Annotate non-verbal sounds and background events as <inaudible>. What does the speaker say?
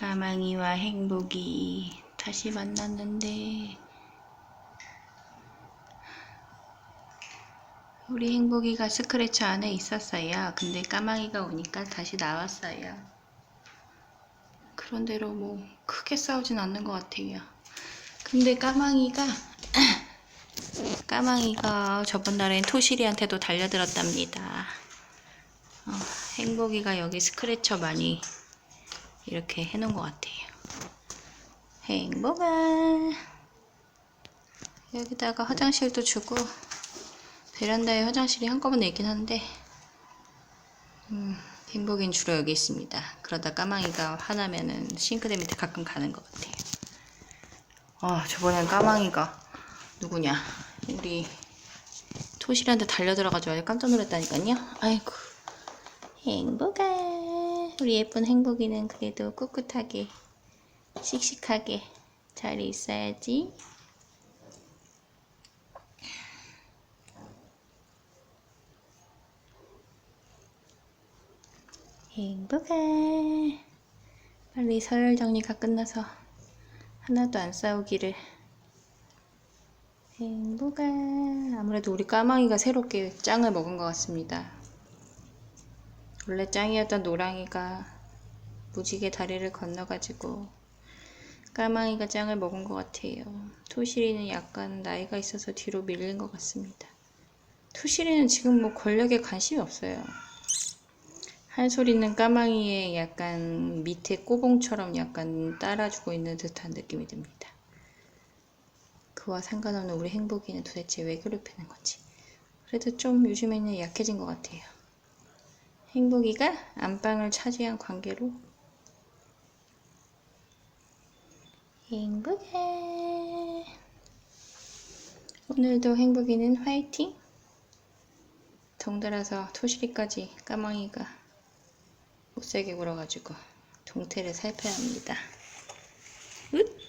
까망이와 행복이 다시 만났는데 우리 행복이가 스크래치 안에 있었어요. 근데 까망이가 오니까 다시 나왔어요. 그런대로 뭐 크게 싸우진 않는 것 같아요. 근데 까망이가 <clears throat> 까망이가 저번 달엔 토시리한테도 달려들었답니다. 어, 행복이가 여기 스크래처 많이 이렇게 해놓은 것 같아요. 행복아 여기다가 화장실도 주고 베란다에 화장실이 한꺼번에 있긴 한데 음, 행복이는 주로 여기 있습니다. 그러다 까망이가 화나면은 싱크대 밑에 가끔 가는 것 같아요. 아 저번엔 까망이가 누구냐 우리 토실한테 달려들어가지고 아주 깜짝 놀랐다니까요. 아이고 행복아 우리 예쁜 행복이는 그래도 꿋꿋하게 씩씩하게 잘 있어야지. 행복아 빨리 서열 정리가 끝나서 하나도 안 싸우기를. 행복아 아무래도 우리 까망이가 새롭게 짱을 먹은 것 같습니다 원래 짱이었던 노랑이가 무지개 다리를 건너가지고 까망이가 짱을 먹은 것 같아요 토시리는 약간 나이가 있어서 뒤로 밀린 것 같습니다 토시리는 지금 뭐 권력에 관심이 없어요 한 소리는 까망이의 약간 밑에 꼬봉처럼 약간 따라주고 있는 듯한 느낌이 듭니다. 그와 상관없는 우리 행복이는 도대체 왜 괴롭히는 건지. 그래도 좀 요즘에는 약해진 것 같아요. 행복이가 안방을 차지한 관계로 행복해. 오늘도 행복이는 화이팅! 덩달아서 토시리까지 까망이가 못살게 굴어가지고 동태를 살펴야 합니다.